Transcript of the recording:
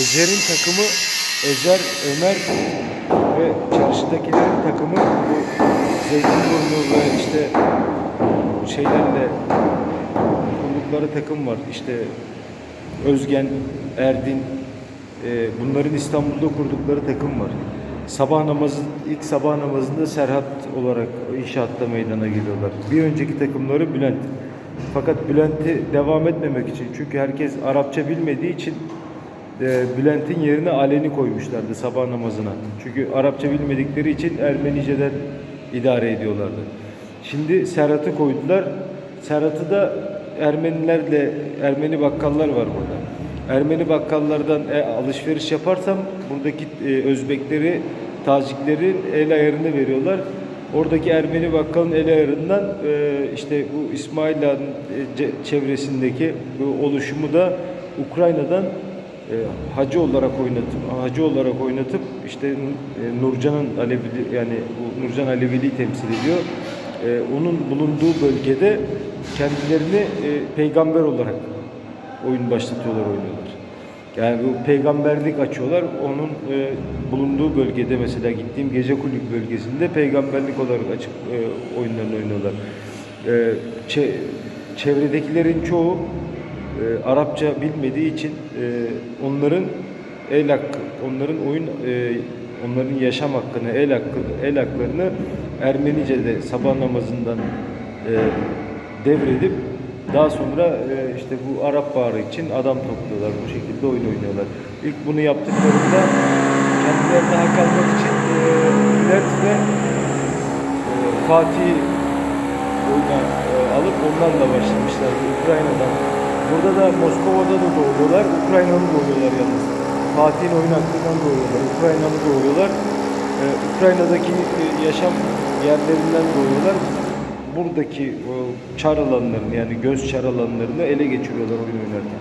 Ezer'in takımı Ezer, Ömer ve çarşıdakilerin takımı bu Zeytinburnu ve işte şeylerle kurdukları takım var. İşte Özgen, Erdin e, bunların İstanbul'da kurdukları takım var. Sabah namazı ilk sabah namazında Serhat olarak inşaatta meydana geliyorlar. Bir önceki takımları Bülent. Fakat Bülent'i devam etmemek için çünkü herkes Arapça bilmediği için e, Bülent'in yerine Alen'i koymuşlardı sabah namazına. Çünkü Arapça bilmedikleri için Ermenice'den idare ediyorlardı. Şimdi Serhat'ı koydular. Serhat'ı da Ermenilerle Ermeni bakkallar var burada. Ermeni bakkallardan e, alışveriş yaparsam buradaki e, Özbekleri, Taciklerin el ayarını veriyorlar. Oradaki Ermeni bakkalın el ayarından e, işte bu İsmail Ağa'nın e, çevresindeki bu oluşumu da Ukrayna'dan e, hacı olarak oynatıp hacı olarak oynatıp işte e, Nurcan'ın Alevili yani bu Nurcan Aleviliği temsil ediyor. E, onun bulunduğu bölgede kendilerini e, peygamber olarak oyun başlatıyorlar oynuyorlar. Yani bu peygamberlik açıyorlar. Onun e, bulunduğu bölgede mesela gittiğim gece kulüp bölgesinde peygamberlik olarak açıp e, oyunlarını oynuyorlar. E, çe- çevredekilerin çoğu e, Arapça bilmediği için e, onların el hakkı, onların oyun e, onların yaşam hakkını, el hakkı, el haklarını Ermenice'de sabah namazından e, devredip daha sonra e, işte bu Arap Baharı için adam topluyorlar. Bu şekilde oyun oynuyorlar. İlk bunu yaptıklarında kendilerine hak almak için e, ve e, Fatih oyuna e, alıp onlarla başlamışlar Ukrayna'dan. Burada da Moskova'da da doğuyorlar. Ukraynalı doğuyorlar yalnız. Fatih'in oyun hakkından doğuyorlar. Ukraynalı doğuyorlar. E, Ukrayna'daki e, yaşam yerlerinden doğuyorlar. Buradaki çar alanlarını yani göz çar alanlarını ele geçiriyorlar oyun oynarken.